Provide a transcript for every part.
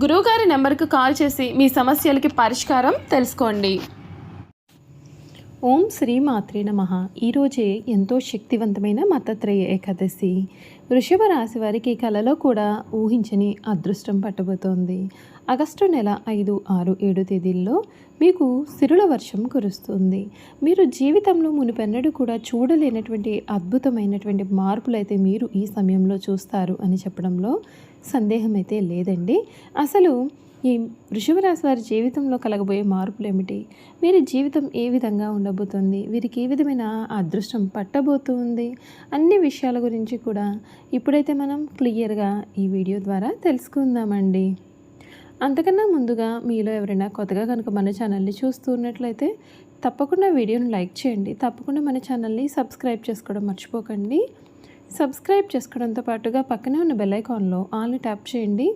గురువుగారి నెంబర్కు కాల్ చేసి మీ సమస్యలకి పరిష్కారం తెలుసుకోండి. ఓం శ్రీ మాత్రే నమ. ఈరోజే ఎంతో శక్తివంతమైన మతత్రయ ఏకాదశి. వృషభ రాశి వారికి కలలో కూడా ఊహించని అదృష్టం పట్టబోతోంది. ఆగస్టు నెల ఐదు ఆరు ఏడు తేదీల్లో మీకు సిరుల వర్షం కురుస్తుంది. మీరు జీవితంలో మునిపెన్నడూ కూడా చూడలేనటువంటి అద్భుతమైనటువంటి మార్పులైతే మీరు ఈ సమయంలో చూస్తారు అని చెప్పడంలో సందేహం అయితే లేదండి. అసలు ఈ వృషభరాశి వారి జీవితంలో కలగబోయే మార్పులు ఏమిటి? వీరి జీవితం ఏ విధంగా ఉండబోతుంది? వీరికి ఏ విధమైన అదృష్టం పట్టబోతుంది? అన్ని విషయాల గురించి కూడా ఇప్పుడైతే మనం క్లియర్గా ఈ వీడియో ద్వారా తెలుసుకుందామండి. అంతకన్నా ముందుగా మీలో ఎవరైనా కొత్తగా కనుక మన ఛానల్ని చూస్తూ ఉన్నట్లయితే తప్పకుండా వీడియోని లైక్ చేయండి. తప్పకుండా మన ఛానల్ని సబ్స్క్రైబ్ చేసుకోవడం మర్చిపోకండి. సబ్స్క్రైబ్ చేసుకోవడంతో పాటుగా పక్కనే ఉన్న బెల్ ఐకాన్లో ఆల్ని ట్యాప్ చేయండి.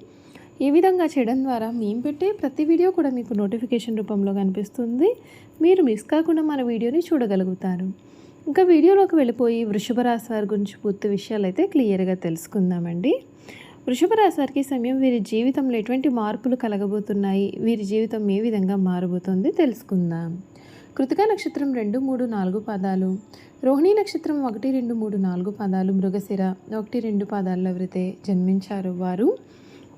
ఈ విధంగా చేయడం ద్వారా మేము పెట్టే ప్రతి వీడియో కూడా మీకు నోటిఫికేషన్ రూపంలో కనిపిస్తుంది. మీరు మిస్ కాకుండా మన వీడియోని చూడగలుగుతారు. ఇంకా వీడియోలోకి వెళ్ళిపోయి వృషభ రాశి వారి గురించి పూర్తి విషయాలు అయితే క్లియర్గా తెలుసుకుందామండి. వృషభ రాశి వారికి సమయం వీరి జీవితంలో ఎటువంటి మార్పులు కలగబోతున్నాయి? వీరి జీవితం ఏ విధంగా మారబోతుంది తెలుసుకుందాం. కృతికా నక్షత్రం రెండు మూడు నాలుగు పాదాలు. రోహిణీ నక్షత్రం ఒకటి రెండు మూడు నాలుగు పాదాలు. మృగశిర ఒకటి రెండు పాదాల్లో ఎవరైతే జన్మించారో వారు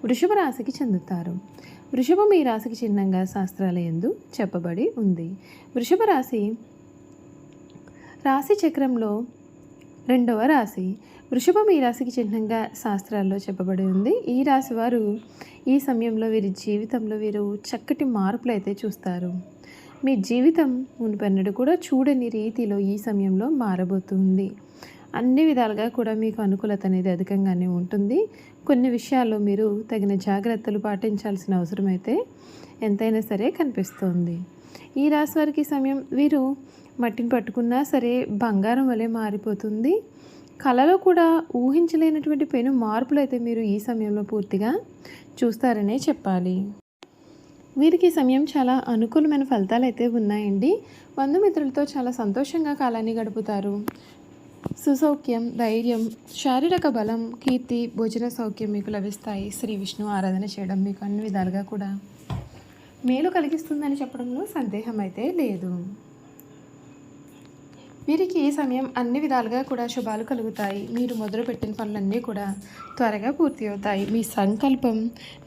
వృషభ రాశికి చెందుతారు. వృషభం ఈ రాశికి చిహ్నంగా శాస్త్రాలయందు చెప్పబడి ఉంది. వృషభ రాశి రాశి చక్రంలో రెండవ రాశి. వృషభం ఈ రాశికి చిహ్నంగా శాస్త్రాల్లో చెప్పబడి ఉంది. ఈ రాశి వారు ఈ సమయంలో వీరి జీవితంలో వీరు చక్కటి మార్పులు అయితే చూస్తారు. మీ జీవితం మునిపెన్నడు కూడా చూడని రీతిలో ఈ సమయంలో మారబోతుంది. అన్ని విధాలుగా కూడా మీకు అనుకూలత అనేది అధికంగానే ఉంటుంది. కొన్ని విషయాల్లో మీరు తగిన జాగ్రత్తలు పాటించాల్సిన అవసరం అయితే ఎంతైనా సరే కనిపిస్తుంది. ఈ రాశి వారికి సమయం వీరు మట్టిని పట్టుకున్నా సరే బంగారం వలె మారిపోతుంది. కళలో కూడా ఊహించలేనటువంటి పెను మార్పులు అయితే మీరు ఈ సమయంలో పూర్తిగా చూస్తారనే చెప్పాలి. వీరికి సమయం చాలా అనుకూలమైన ఫలితాలు అయితే ఉన్నాయండి. బంధుమిత్రులతో చాలా సంతోషంగా కాలాన్ని గడుపుతారు. సుసౌఖ్యం ధైర్యం శారీరక బలం కీర్తి భోజన సౌఖ్యం మీకు లభిస్తాయి. శ్రీ విష్ణు ఆరాధన చేయడం మీకు అన్ని విధాలుగా కూడా మేలు కలిగిస్తుందని చెప్పడంలో సందేహం అయితే లేదు. వీరికి ఈ సమయం అన్ని విధాలుగా కూడా శుభాలు కలుగుతాయి. మీరు మొదలుపెట్టిన పనులన్నీ కూడా త్వరగా పూర్తి అవుతాయి మీ సంకల్పం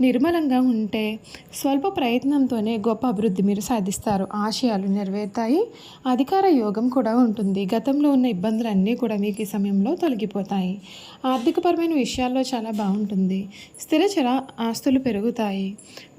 నిర్మలంగా ఉంటే స్వల్ప ప్రయత్నంతోనే గొప్ప అభివృద్ధి మీరు సాధిస్తారు. ఆశయాలు నెరవేరుతాయి. అధికార యోగం కూడా ఉంటుంది. గతంలో ఉన్న ఇబ్బందులన్నీ కూడా మీకు ఈ సమయంలో తొలగిపోతాయి. ఆర్థికపరమైన విషయాల్లో చాలా బాగుంటుంది. స్థిరచర ఆస్తులు పెరుగుతాయి.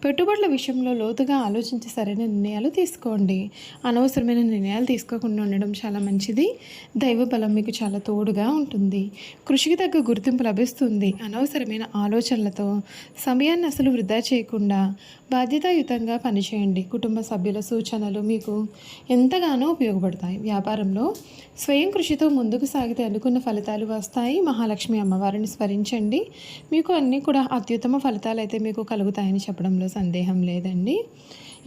పెట్టుబడుల విషయంలో లోతుగా ఆలోచించి సరైన నిర్ణయాలు తీసుకోండి. అనవసరమైన నిర్ణయాలు తీసుకోకుండా ఉండడం చాలా మంచిది. దైవ బలం మీకు చాలా తోడుగా ఉంటుంది. కృషికి తగ్గ గుర్తింపు లభిస్తుంది. అనవసరమైన ఆలోచనలతో సమయాన్ని అసలు వృధా చేయకుండా బాధ్యతాయుతంగా పనిచేయండి. కుటుంబ సభ్యుల సూచనలు మీకు ఎంతగానో ఉపయోగపడతాయి. వ్యాపారంలో స్వయం కృషితో ముందుకు సాగితే అనుకున్న ఫలితాలు వస్తాయి. మహాలక్ష్మి అమ్మవారిని స్మరించండి. మీకు అన్నీ కూడా అత్యుత్తమ ఫలితాలు అయితే మీకు కలుగుతాయని చెప్పడంలో సందేహం లేదండి.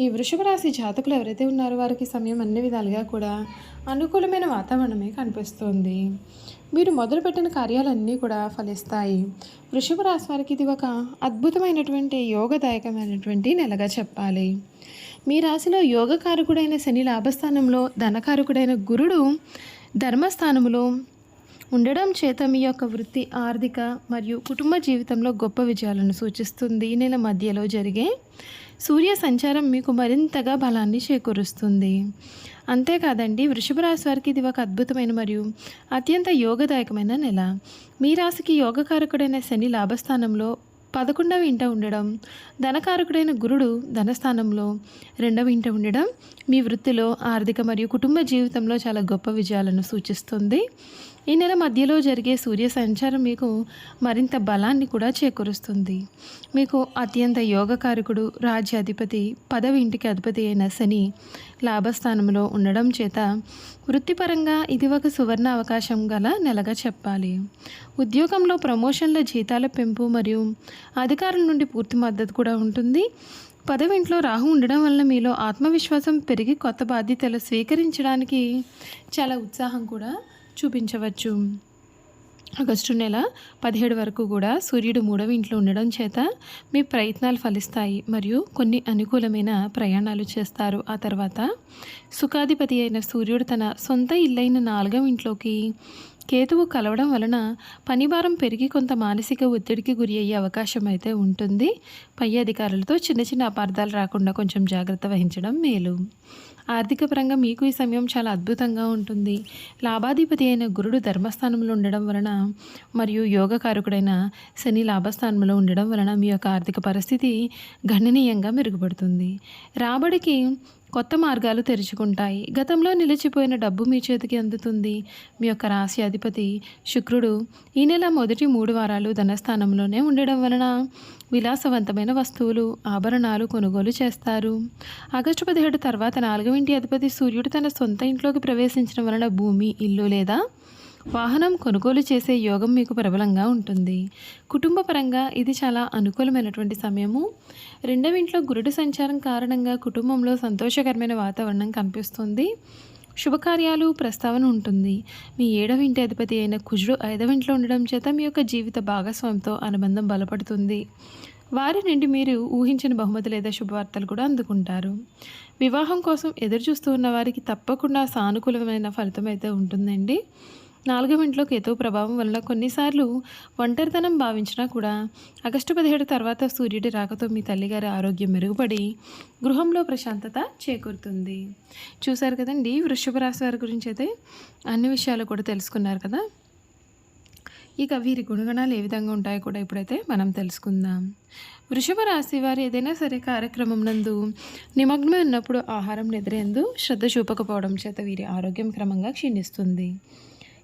ఈ వృషభ రాశి జాతకులు ఎవరైతే ఉన్నారో వారికి సమయం అన్ని విధాలుగా కూడా అనుకూలమైన వాతావరణమే కనిపిస్తుంది. మీరు మొదలుపెట్టిన కార్యాలన్నీ కూడా ఫలిస్తాయి. వృషభ రాశి వారికి ఇది ఒక అద్భుతమైనటువంటి యోగదాయకమైనటువంటి నెలగా చెప్పాలి. మీ రాశిలో యోగకారకుడైన శని లాభస్థానంలో ధనకారకుడైన గురుడు ధర్మస్థానములో ఉండడం చేత మీ యొక్క వృత్తి ఆర్థిక మరియు కుటుంబ జీవితంలో గొప్ప విజయాలను సూచిస్తుంది. ఈ నెల మధ్యలో జరిగే సూర్య సంచారం మీకు మరింతగా బలాన్ని చేకూరుస్తుంది. అంతేకాదండి వృషభ రాశి వారికి ఇది ఒక అద్భుతమైన మరియు అత్యంత యోగదాయకమైన నెల. మీ రాశికి యోగకారకుడైన శని లాభస్థానంలో పదకొండవ ఇంట ఉండడం ధనకారకుడైన గురుడు ధనస్థానంలో రెండవ ఇంట ఉండడం మీ వృత్తిలో ఆర్థిక మరియు కుటుంబ జీవితంలో చాలా గొప్ప విజయాలను సూచిస్తుంది. ఈ నెల మధ్యలో జరిగే సూర్య సంచారం మీకు మరింత బలాన్ని కూడా చేకూరుస్తుంది. మీకు అత్యంత యోగకారకుడు రాజ్యాధిపతి పదవి ఇంటికి అధిపతి అయిన శని లాభస్థానంలో ఉండడం చేత వృత్తిపరంగా ఇది ఒక సువర్ణ అవకాశం గల నెలగా చెప్పాలి. ఉద్యోగంలో ప్రమోషన్ల జీతాల పెంపు మరియు అధికారుల నుండి పూర్తి మద్దతు కూడా ఉంటుంది. పదవింట్లో రాహు ఉండడం వల్ల మీలో ఆత్మవిశ్వాసం పెరిగి కొత్త బాధ్యతలు స్వీకరించడానికి చాలా ఉత్సాహం కూడా చూపించవచ్చు. ఆగస్టు నెల పదిహేడు వరకు కూడా సూర్యుడు మూడవ ఇంట్లో ఉండడం చేత మీ ప్రయత్నాలు ఫలిస్తాయి మరియు కొన్ని అనుకూలమైన ప్రయాణాలు చేస్తారు. ఆ తర్వాత సుఖాధిపతి అయిన సూర్యుడు తన సొంత ఇల్లైన నాలుగవ ఇంట్లోకి కేతువు కలవడం వలన పనిభారం పెరిగి కొంత మానసిక ఒత్తిడికి గురి అయ్యే అవకాశం అయితే ఉంటుంది. పై అధికారులతో చిన్న చిన్న అపార్థాలు రాకుండా కొంచెం జాగ్రత్త వహించడం మేలు. ఆర్థిక పరంగా మీకు ఈ సమయం చాలా అద్భుతంగా ఉంటుంది. లాభాధిపతి అయిన గురుడు ధర్మస్థానంలో ఉండడం వలన మరియు యోగకారకుడైన శని లాభస్థానంలో ఉండడం వలన మీ యొక్క ఆర్థిక పరిస్థితి గణనీయంగా మెరుగుపడుతుంది. రాబడికి కొత్త మార్గాలు తెరుచుకుంటాయి. గతంలో నిలిచిపోయిన డబ్బు మీ చేతికి అందుతుంది. మీ యొక్క రాశి అధిపతి శుక్రుడు ఈ నెల మొదటి మూడు వారాలు ధనస్థానంలోనే ఉండడం వలన విలాసవంతమైన వస్తువులు ఆభరణాలు కొనుగోలు చేస్తారు. ఆగస్టు పదిహేడు తర్వాత నాలుగవ ఇంటి అధిపతి సూర్యుడు తన సొంత ఇంట్లోకి ప్రవేశించడం వలన భూమి ఇల్లు లేదా వాహనం కొనుగోలు చేసే యోగం మీకు ప్రబలంగా ఉంటుంది. కుటుంబ పరంగా ఇది చాలా అనుకూలమైనటువంటి సమయము. రెండవ ఇంట్లో గురుడు సంచారం కారణంగా కుటుంబంలో సంతోషకరమైన వాతావరణం కనిపిస్తుంది. శుభకార్యాలు ప్రస్తావన ఉంటుంది. మీ ఏడవ ఇంటి అధిపతి అయిన కుజుడు ఐదవ ఇంట్లో ఉండడం చేత మీ యొక్క జీవిత భాగస్వామితో అనుబంధం బలపడుతుంది. వారి నుండి మీరు ఊహించిన బహుమతి లేదా శుభవార్తలు కూడా అందుకుంటారు. వివాహం కోసం ఎదురు చూస్తూ ఉన్న వారికి తప్పకుండా సానుకూలమైన ఫలితం అయితే ఉంటుందండి. నాలుగవ ఇంట్లో కేతు ప్రభావం వల్ల కొన్నిసార్లు ఒంటరితనం భావించినా కూడా ఆగస్టు పదిహేడు తర్వాత సూర్యుడి రాకతో మీ తల్లిగారి ఆరోగ్యం మెరుగుపడి గృహంలో ప్రశాంతత చేకూరుతుంది. చూశారు కదండి వృషభ రాశి వారి గురించి అయితే? అన్ని విషయాలు కూడా తెలుసుకున్నారు కదా? ఇక వీరి గుణగణాలు ఏ విధంగా ఉంటాయో కూడా ఇప్పుడైతే మనం తెలుసుకుందాం. వృషభ రాశి వారు ఏదైనా సరే కార్యక్రమం నందు నిమగ్నమై ఉన్నప్పుడు ఆహారం నిద్రేందు శ్రద్ధ చూపకపోవడం చేత వీరి ఆరోగ్యం క్రమంగా క్షీణిస్తుంది.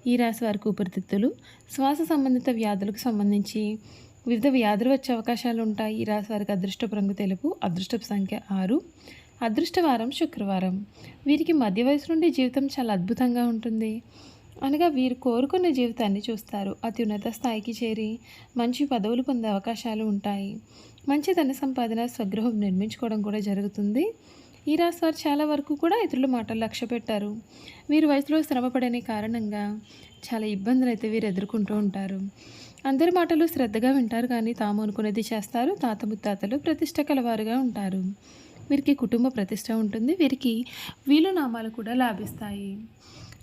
ఈ రాశి వారికి ఊపిరితిత్తులు శ్వాస సంబంధిత వ్యాధులకు సంబంధించి వివిధ వ్యాధులు వచ్చే అవకాశాలు ఉంటాయి. ఈ రాశి వారికి అదృష్టపు రంగు తెలుపు అదృష్టపు సంఖ్య ఆరు. అదృష్టవారం శుక్రవారం. వీరికి మధ్య వయసు నుండి జీవితం చాలా అద్భుతంగా ఉంటుంది. అనగా వీరు కోరుకున్న జీవితాన్ని చూస్తారు. అత్యున్నత స్థాయికి చేరి మంచి పదవులు పొందే అవకాశాలు ఉంటాయి. మంచి ధన సంపాదన స్వగృహం నిర్మించుకోవడం కూడా జరుగుతుంది. ఈ రాశి వారు చాలా వరకు కూడా ఇతరుల మాటలు లక్ష్య పెట్టారు. వీరు వయసులో శ్రమపడని కారణంగా చాలా ఇబ్బందులు అయితే వీరు ఎదుర్కొంటూ ఉంటారు. అందరి మాటలు శ్రద్ధగా వింటారు కానీ తాము అనుకునేది చేస్తారు. తాత ముత్తాతలు ప్రతిష్ట కలవారుగా ఉంటారు. వీరికి కుటుంబ ప్రతిష్ట ఉంటుంది. వీరికి వీలు నామాలు కూడా లాభిస్తాయి.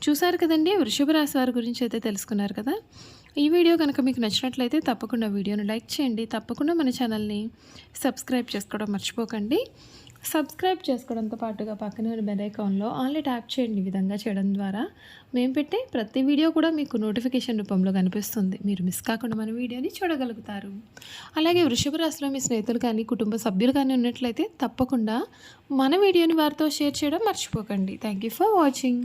చూసారు కదండి? వృషభ రాశి వారి గురించి అయితే తెలుసుకున్నారు కదా? ఈ వీడియో కనుక మీకు నచ్చినట్లయితే తప్పకుండా వీడియోను లైక్ చేయండి. తప్పకుండా మన ఛానల్ని సబ్స్క్రైబ్ చేసుకోవడం మర్చిపోకండి. సబ్స్క్రైబ్ చేసుకోవడంతో పాటుగా పక్కన ఉన్న బెల్ ఐకాన్లో ఆన్లీ ట్యాప్ చేయండి విధంగా చేయడం ద్వారా. మేము పెట్టే ప్రతి వీడియో కూడా మీకు నోటిఫికేషన్ రూపంలో కనిపిస్తుంది. మీరు మిస్ కాకుండా మన వీడియోని చూడగలుగుతారు. అలాగే వృషభ రాశిలో మీ స్నేహితులు కానీ కుటుంబ సభ్యులు కానీ ఉన్నట్లయితే తప్పకుండా మన వీడియోని వారితో షేర్ చేయడం మర్చిపోకండి. Thank you for watching